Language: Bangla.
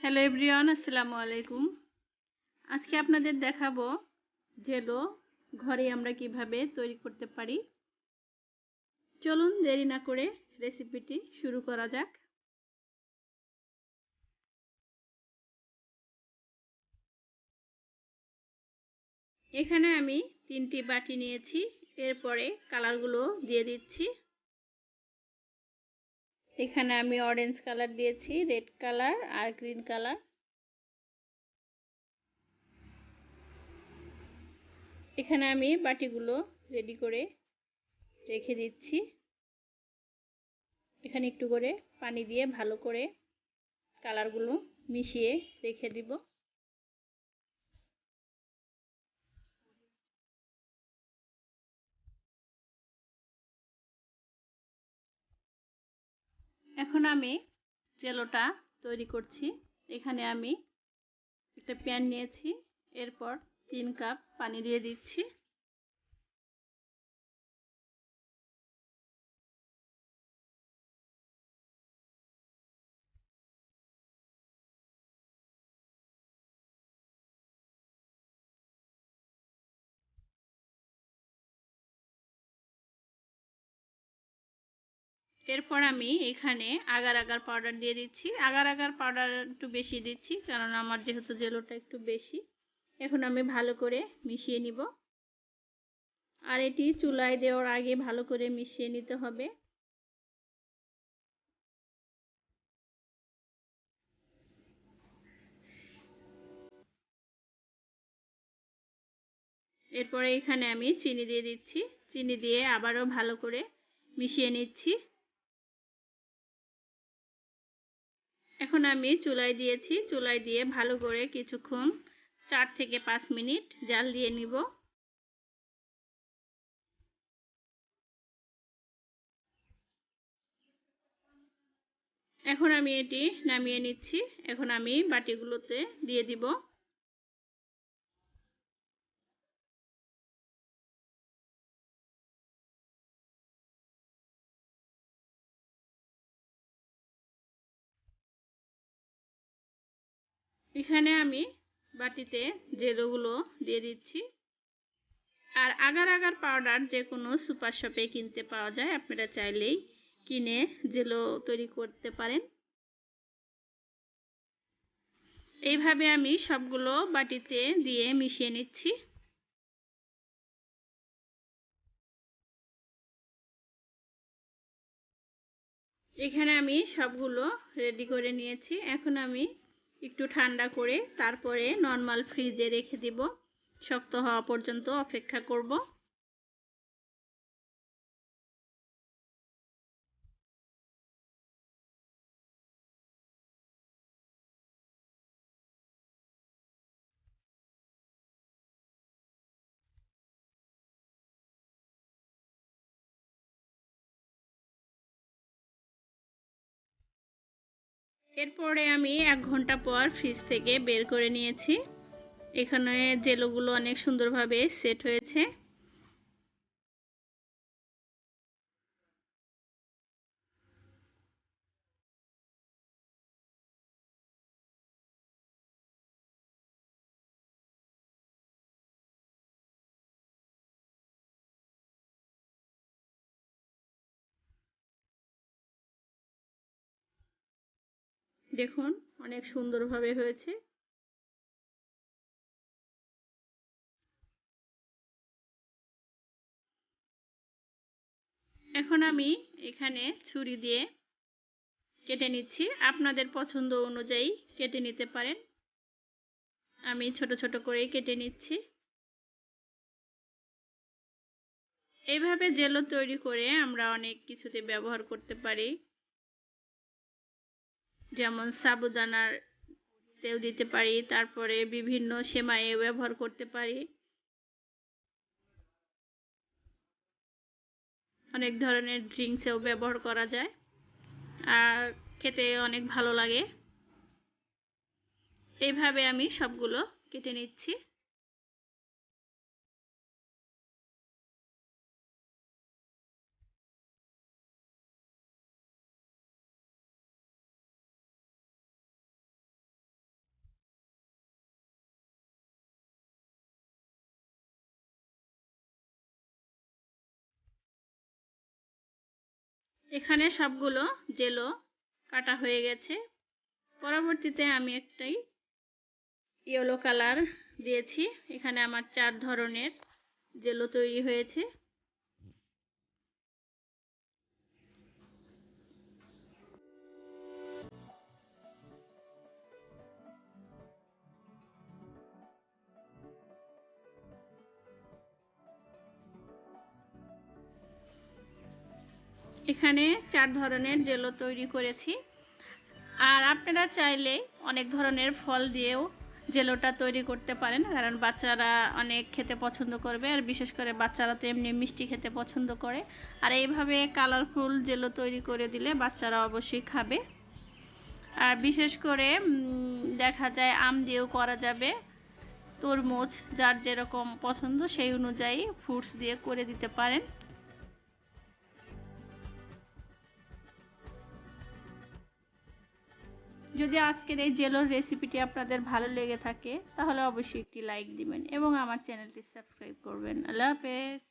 হ্যালো এভরিওয়ান আসসালামু আলাইকুম। আজকে আপনাদের দেখাবো জেলো ঘরে আমরা কীভাবে তৈরি করতে পারি। চলুন দেরি না করে রেসিপিটি শুরু করা যাক। এখানে আমি তিনটি বাটি নিয়েছি, এরপরে কালারগুলো দিয়ে দিচ্ছি। এখানে আমি অরেঞ্জ কালার দিয়েছি রেড কালার আর গ্রিন কালার এখানে আমি বাটিগুলো রেডি করে রেখে দিচ্ছি। এখানে একটু করে পানি দিয়ে ভালো করে কালারগুলো মিশিয়ে রেখে দিব। এখন আমি জেলোটা তৈরি করছি। এখানে আমি একটা প্যান নিয়েছি। এরপর তিন কাপ পানি দিয়ে দিচ্ছি। এরপর আমি এখানে আগার আগার পাউডার দিয়ে দিচ্ছি। আগার আগার পাউডার একটু বেশি দিচ্ছি, কারণ আমার যেহেতু জেলোটা একটু বেশি। এখন আমি ভালো করে মিশিয়ে নিব। আর এটি চুলায় দেওয়ার আগে ভালো করে মিশিয়ে নিতে হবে। এরপরে এখানে আমি চিনি দিয়ে দিচ্ছি। চিনি দিয়ে আবারও ভালো করে মিশিয়ে নিচ্ছি। এখন আমি চুলায় দিয়েছি। চুলায় দিয়ে ভালো করে কিছুক্ষণ চার থেকে পাঁচ মিনিট জাল দিয়ে নিব। এখন আমি এটি নামিয়ে নিচ্ছি। এখন আমি বাটিগুলোতে দিয়ে দিব। এখানে আমি বাটিতে জেলোগুলো দিয়ে দিচ্ছি। আর আগার আগার পাউডার যে কোনো সুপার শপে কিনতে পাওয়া যায়, আপনারা চাইলেই কিনে জেলো তৈরি করতে পারেন। এইভাবে আমি সবগুলো বাটিতে দিয়ে মিশিয়ে নিচ্ছি। এখানে আমি সবগুলো রেডি করে নিয়েছি। এখন আমি একটু ঠান্ডা করে তারপরে নর্মাল ফ্রিজে রেখে দিব। শক্ত হওয়া পর্যন্ত অপেক্ষা করব। এরপরে আমি এক ঘণ্টা পর ফ্রিজ থেকে বের করে নিয়েছি। এখানে জেলোগুলো অনেক সুন্দরভাবে সেট হয়েছে। দেখুন, অনেক সুন্দরভাবে হয়েছে। এখন আমি এখানে ছুরি দিয়ে কেটে নিচ্ছি। আপনাদের পছন্দ অনুযায়ী কেটে নিতে পারেন। আমি ছোট ছোট করেই কেটে নিচ্ছি। এইভাবে জেলো তৈরি করে আমরা অনেক কিছুতে ব্যবহার করতে পারি। যেমন সাবুদানার তেল দিতে পারি, তারপরে বিভিন্ন সেমাইয়ে ব্যবহার করতে পারি। অনেক ধরনের ড্রিঙ্কসেও ব্যবহার করা যায়, আর খেতে অনেক ভালো লাগে। এইভাবে আমি সবগুলো কেটে নিচ্ছি। এখানে সবগুলো জেলো কাটা হয়ে গেছে। পরবর্তীতে আমি একটাই ইয়েলো কালার দিয়েছি। এখানে আমার চার ধরনের জেলো তৈরি হয়েছে। এখানে চার ধরনের জেলো তৈরি করেছি। আর আপনারা চাইলে অনেক ধরনের ফল দিয়েও জেলোটা তৈরি করতে পারেন, কারণ বাচ্চারা অনেক খেতে পছন্দ করবে, আর বিশেষ করে বাচ্চারা তো এমনি মিষ্টি খেতে পছন্দ করে। আর এইভাবে কালারফুল জেলো তৈরি করে দিলে বাচ্চারা অবশ্যই খাবে। আর বিশেষ করে দেখা যায় আম দিয়েও করা যাবে। তরমুজ যার যেরকম পছন্দ সেই অনুযায়ী ফ্রুটস দিয়ে করে দিতে পারেন। যদি আজকের এই জেলোর রেসিপিটি আপনাদের ভালো লেগে থাকে, তাহলে অবশ্যই একটি লাইক দিবেন এবং আমার চ্যানেলটি সাবস্ক্রাইব করবেন। আল্লাহ হাফেজ।